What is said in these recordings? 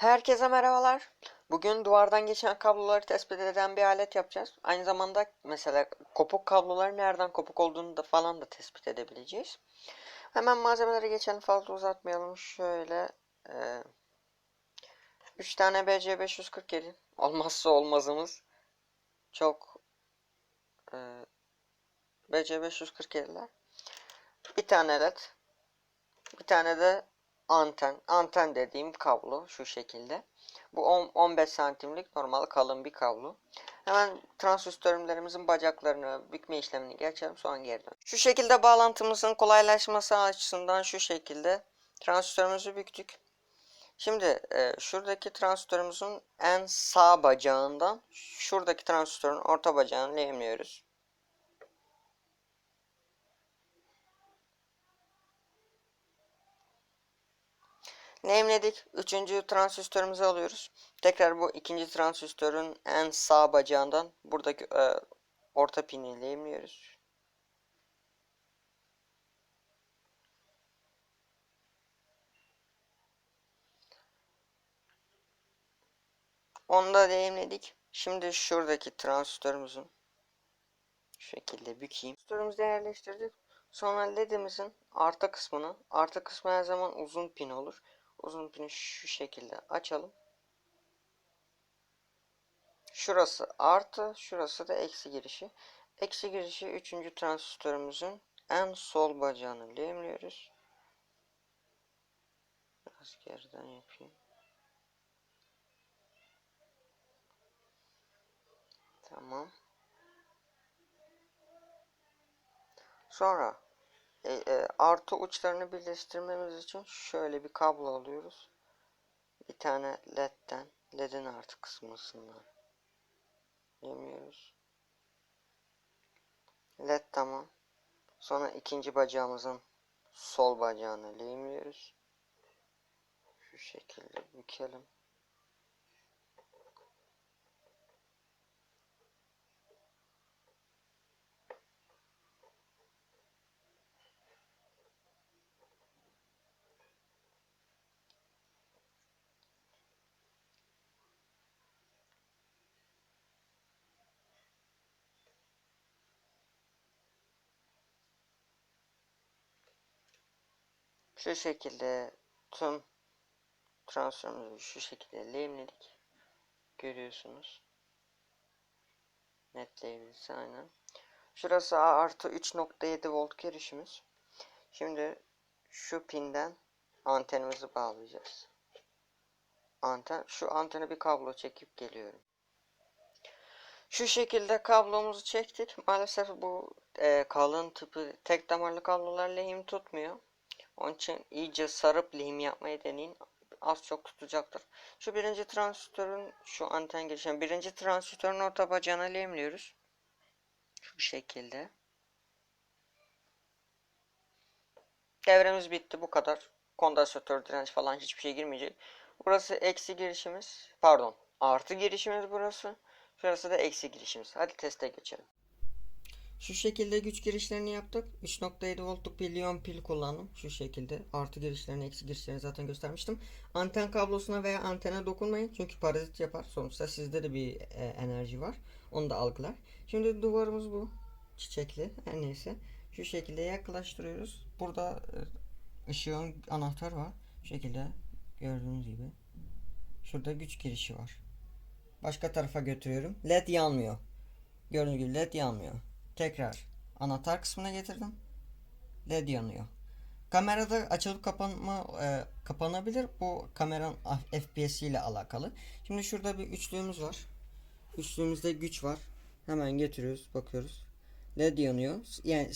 Herkese merhabalar. Bugün duvardan geçen kabloları tespit eden bir alet yapacağız. Aynı zamanda mesela kopuk kablolar nereden kopuk olduğunu da falan da tespit edebileceğiz. Hemen malzemelere geçelim fazla uzatmayalım. Şöyle 3 tane BC547 olmazsa olmazımız. Çok e, BC547'ler. Bir tane led. Bir tane de anten. Anten dediğim kablo şu şekilde. Bu 10, 15 santimlik normal kalın bir kablo. Hemen transistörlerimizin bacaklarını bükme işlemini geçelim sonra geri dön. Şu şekilde bağlantımızın kolaylaşması açısından şu şekilde transistörümüzü büktük. Şimdi e, şuradaki transistörümüzün en sağ bacağından şuradaki transistörün orta bacağını lehimliyoruz. Lehimledik. Üçüncü transistörümüzü alıyoruz. Tekrar bu ikinci transistörün en sağ bacağından buradaki e, orta pini lehimliyoruz. Onu da lehimledik. Şimdi şuradaki transistörümüzün şu şekilde bükeyim. Transistörümüzü yerleştirdik. Sonra ledimizin artı kısmını, artı kısmı her zaman uzun pin olur. Uzun pini şu şekilde açalım. Şurası artı, şurası da eksi girişi. Eksi girişi üçüncü transistörümüzün en sol bacağını lehimliyoruz. Biraz geriden yapayım. Tamam. Sonra e, e, artı uçlarını birleştirmemiz için şöyle bir kablo alıyoruz. Bir tane ledden, ledin artı kısmısından yemiyoruz. Led tamam. Sonra ikinci bacağımızın sol bacağını lehimliyoruz. Şu şekilde bükelim. Şu şekilde tüm transformumuzu şu şekilde lehimledik. Görüyorsunuz. Netleyebilirse aynen. Şurası artı 3.7 volt girişimiz. Şimdi şu pinden antenimizi bağlayacağız. Anten, şu antene bir kablo çekip geliyorum. Şu şekilde kablomuzu çektik. Maalesef bu e, kalın tipi tek damarlı kablolar lehim tutmuyor. Onun için iyice sarıp lehim yapmayı deneyin. Az çok tutacaktır. Şu birinci transistörün şu anten girişen birinci transistörün orta bacağına lehimliyoruz. Şu şekilde. Devremiz bitti bu kadar. Kondansatör direnç falan hiçbir şey girmeyecek. Burası eksi girişimiz. Pardon. Artı girişimiz burası. Şurası da eksi girişimiz. Hadi teste geçelim. Şu şekilde güç girişlerini yaptık. 3.7 voltluk bir Lion pil kullandım. Şu şekilde. Artı girişlerini, eksi girişlerini zaten göstermiştim. Anten kablosuna veya antene dokunmayın. Çünkü parazit yapar. Sonuçta sizde de bir e, enerji var. Onu da algılar. Şimdi duvarımız bu. Çiçekli. Her neyse. Şu şekilde yaklaştırıyoruz. Burada e, ışığın anahtar var. Şu şekilde gördüğünüz gibi. Şurada güç girişi var. Başka tarafa götürüyorum. LED yanmıyor. Gördüğünüz gibi LED yanmıyor. Tekrar anahtar kısmına getirdim. LED yanıyor. Kamerada açılıp kapanma e, kapanabilir. Bu kameranın FPS ile alakalı. Şimdi şurada bir üçlüğümüz var. Üçlüğümüzde güç var. Hemen getiriyoruz, bakıyoruz. LED yanıyor. Yani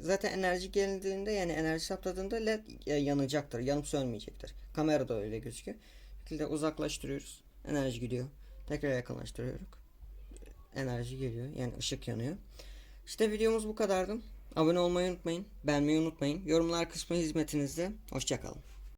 zaten enerji geldiğinde yani enerji saptadığında LED yanacaktır. Yanıp sönmeyecektir. Kamerada öyle gözüküyor. Bu şekilde uzaklaştırıyoruz. Enerji gidiyor. Tekrar yakınlaştırıyoruz. Enerji geliyor. Yani ışık yanıyor. İşte videomuz bu kadardı. Abone olmayı unutmayın. Beğenmeyi unutmayın. Yorumlar kısmı hizmetinizde. Hoşçakalın.